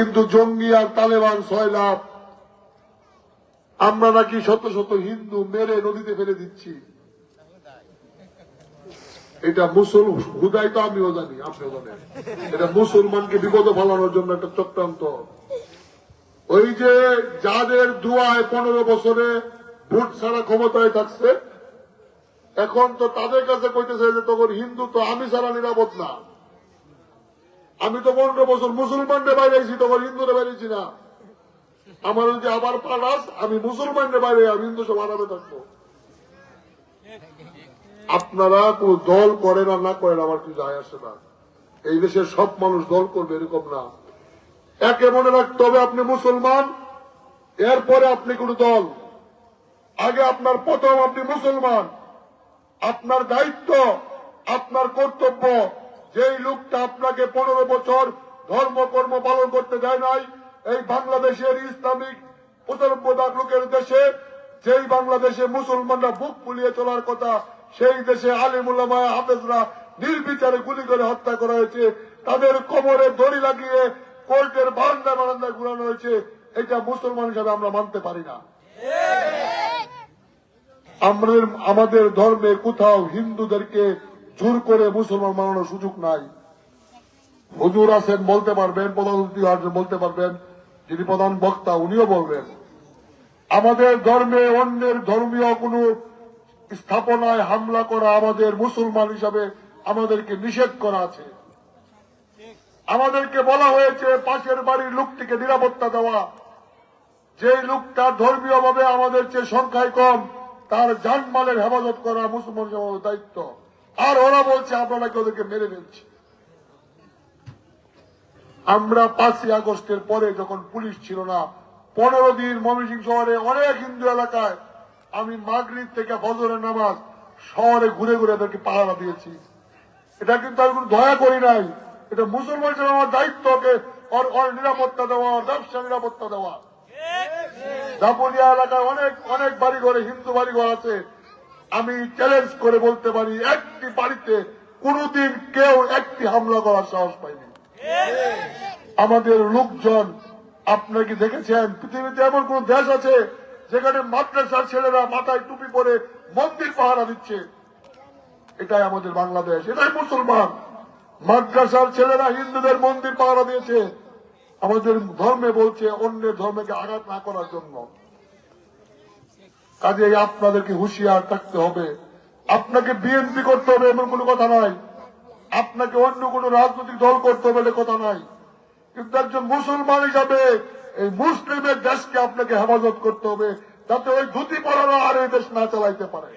কিন্তু জঙ্গি আর তালেবান ছয় লাভ আমরা নাকি শত শত হিন্দু মেরে নদীতে ফেলে দিচ্ছি। এটা মুসল হুদাই তো আমিও জানি, আপনিও জানেন। এটা মুসলমানকে বিপদে ফেলানোর জন্য একটা চক্রান্ত। ওই যে যাদের দুয়ায় পনেরো বছরে ভোট ছাড়া ক্ষমতায় থাকছে, এখন তো তাদের কাছে কইতেছে যে তখন হিন্দু তো আমি ছাড়া নিরাপদ না। আমি তো পনেরো বছর মুসলমানদের বাইরে আছি তখন হিন্দুরে বাইরেছি না। আমার যদি আবার পালাস, আমি মুসলমানদের বাইরে, আমি হিন্দু সব আরামে থাকব। আপনারা কোন দল করেন আর না করেন, আমার কিছু যায় আসে না। এই দেশের সব মানুষ দল করবে, এরকম না। একে মনে রাখতে হবে আপনি মুসলমান, এরপরে আপনি কোন দল। আগে আপনার প্রথম আপনি মুসলমান। আপনার দায়িত্ব, আপনার কর্তব্য যেই লোকটা আপনাকে পনেরো বছর ধর্ম কর্ম পালন করতে দেয় নাই এই বাংলাদেশের ইসলামিক পঁচানব্বই লাখ লোকের দেশে যেই বাংলাদেশে মুসলমানরা বুক ফুলিয়ে চলার কথা সেই দেশে আলিমুল্লামা হাফেজরা নির্বিচারে গুলি করে হত্যা করা হয়েছে। তাদের কোমরে দড়ি লাগিয়ে কোর্টের বারান্দা বারান্দায় ঘুরানো হয়েছে। এটা মুসলমান হিসাবে আমরা মানতে পারি না। আমাদের আমাদের ধর্মে কোথাও হিন্দুদেরকে জোর করে মুসলমান বানানোর সুযোগ নাই। হুজুর আছেন বলতে পারবেন প্রধান আছেন বলতে পারবেন, যিনি প্রধান বক্তা উনিও বলবেন। আমাদের ধর্মে অন্যের ধর্মীয় কোন স্থাপনায় হামলা করা আমাদের মুসলমান হিসাবে আমাদেরকে নিষেধ করা আছে। আমাদেরকে বলা হয়েছে, পাশের বাড়ির লোকটিকে নিরাপত্তা দেওয়া। যে লোকটা ধর্মীয় ভাবে আমাদের চেয়ে সংখ্যায় কম, তার জানমালের হেফাজত করা মুসলমান দায়িত্ব। আর ওরা বলছে আপনারা কি ওদেরকে মেরে ফেলছি আমরা পাঁচই আগস্টের পরে যখন পুলিশ ছিল না পনেরো দিন ময়মনসিংহ শহরে অনেক হিন্দু এলাকায় আমি মাগরিব থেকে ফজরের নামাজ শহরে ঘুরে ঘুরে এদেরকে পাহারা দিয়েছি। এটা কিন্তু আমি কোনো দয়া করি নাই। এটা মুসলমান হিসেবে আমার দায়িত্ব ওকে ওর ওর নিরাপত্তা দেওয়া ব্যবসা নিরাপত্তা দেওয়া। দাপুরিয়া এলাকায় অনেক অনেক বাড়ি ঘরে হিন্দু বাড়ি ঘর আছে। আমি চ্যালেঞ্জ করে বলতে পারি, একটি বাড়িতে কোনদিন কেউ একটি হামলা করার সাহস পায়নি। আমাদের লোকজন, আপনারা কি দেখেছেন? পৃথিবীতে এমন কোন দেশ আছে যেখানে মাদ্রাসার ছেলেরা মাথায় টুপি পরে মন্দির পাহারা দিচ্ছে? এটাই আমাদের বাংলাদেশ, এটাই মুসলমান। মাদ্রাসার ছেলেরা হিন্দুদের মন্দির পাহারা দিয়েছে। আমাদের ধর্মে বলছে অন্যের ধর্মকে আঘাত না করার জন্য। কাজে আপনাদেরকে হুঁশিয়ার থাকতে হবে। আপনাকে বিএনপি করতে হবে এমন কোনো কথা নয় আপনাকে অন্য কোনো রাজনৈতিক দল করতে হবে বলে কথা নয় কিন্তু একজন মুসলমান হিসাবে এই মুসলিমের দেশকে আপনাকে হেফাজত করতে হবে, যাতে ওই ধুতি পড়ানো আর এই দেশ না চালাইতে পারে।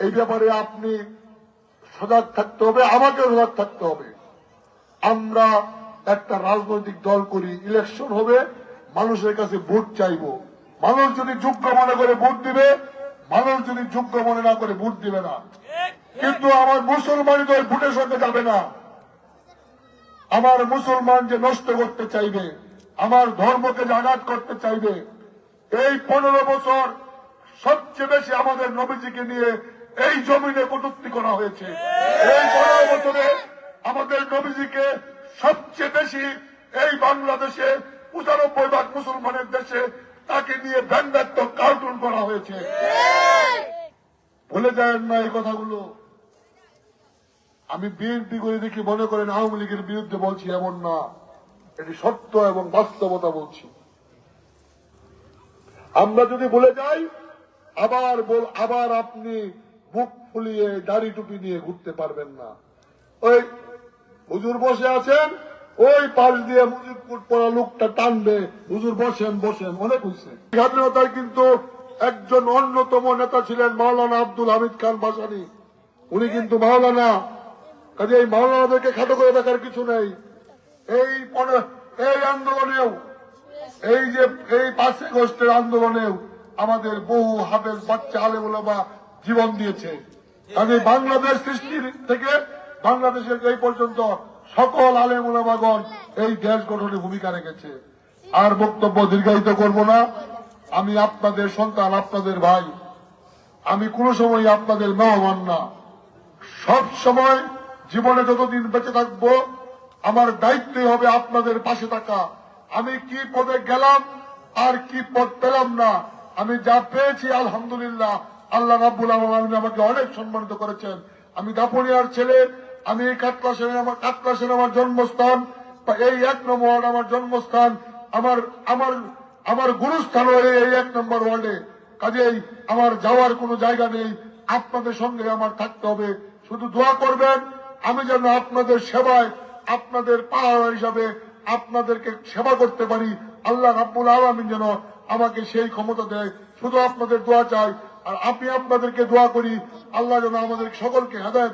এই ব্যাপারে আপনি সজাগ থাকতে হবে আমাকে সজাগ থাকতে হবে। আমরা একটা রাজনৈতিক দল করি ইলেকশন হবে, মানুষের কাছে ভোট চাইব। মানুষ যদি যোগ্য মনে করে ভোট দিবে, মানুষ যদি যোগ্য মনে না করে ভোট দিবে না। কিন্তু আমার মুসলমানই তো ওই ভোটের সঙ্গে যাবে না। আমার মুসলমান যে নষ্ট করতে চাইবে, আমার ধর্মকে যে আঘাত করতে চাইবে, এই পনেরো বছর সবচেয়ে বেশি আমাদের নবীজিকে নিয়ে এই জমিনে কটুক্তি করা হয়েছে। এই পনেরো বছরে আমাদের নবীজিকে সবচেয়ে বেশি এই বাংলাদেশে পঁচানব্বই ভাগ মুসলমানের দেশে তাকে নিয়ে ব্যঙ্গাত্মক কার্টুন করা হয়েছে। ভুলে যায় না এই কথাগুলো। আমি বিএনপি করে দেখি মনে করেন আওয়ামী লীগের বিরুদ্ধে বলছি এমন না। এটি সত্য এবং বাস্তবতা বলছি। আমরা যদি ভুলে যাই, আবার বল, আবার আপনি বুক ফুলিয়ে দাড়ি টুপি নিয়ে ঘুরতে পারবেন না। ওই হুজুর বসে আছেন ওই পাশ দিয়ে মুজিবপুর পড়া লোকটা টানবে হুজুর, বসেন বসেন। অনেক হয়েছে স্বাধীনতায় কিন্তু একজন অন্যতম নেতা ছিলেন মাওলানা আব্দুল হামিদ খান বাসানি। উনি কিন্তু মাওলানা। কাজে এই মাওলানাদেরকে খাটো করে দেখার কিছু নেই। এই এই আন্দোলনেও, এই যে, এই পাঁচই আগস্টের আন্দোলনেও আমাদের বহু হাফেজ বাচ্চা আলেমুলামা জীবন দিয়েছে। কাজে বাংলাদেশ সৃষ্টির থেকে বাংলাদেশের এই পর্যন্ত সকল আলেমুলামাগণ এই দেশ গঠনে ভূমিকা রেখেছে। আর বক্তব্য দীর্ঘায়িত করব না। আমি আপনাদের সন্তান, আপনাদের ভাই। আমি কোন সময় আপনাদের মেহমান না। সব সময় জীবনে যতদিন বেঁচে থাকব, আমার দায়িত্বই হবে আপনাদের পাশে থাকা। আমি কি পদে গেলাম আর কি পদ পেলাম না, আমি যা পেয়েছি, আলহামদুলিল্লাহ, আল্লাহ রাব্বুল আলমিন আমাকে অনেক সম্মানিত করেছেন। আমি দাপুনিয়ার ছেলে আমি এই কাটলাসেন আমার কাটলাসেন আমার জন্মস্থান এই এক নম্বর ওয়ার্ড আমার জন্মস্থান, আমার আমার আমার গুরুস্থান এই এক নম্বর ওয়ার্ডে। কাজেই আমার যাওয়ার কোনো জায়গা নেই, আপনাদের সঙ্গে আমার থাকতে হবে। শুধু দোয়া করবেন, আমি যেন আপনাদের সেবায়, আপনাদের পাহাড় হিসাবে আপনাদেরকে সেবা করতে পারি। আল্লাহ রাব্বুল আলমিন যেন আমাকে সেই ক্ষমতা দেয়। শুধু আপনাদের দোয়া চাই, আর আমি আপনাদেরকে দোয়া করি, আল্লাহ যেন আমাদের সকলকে হেদায়ত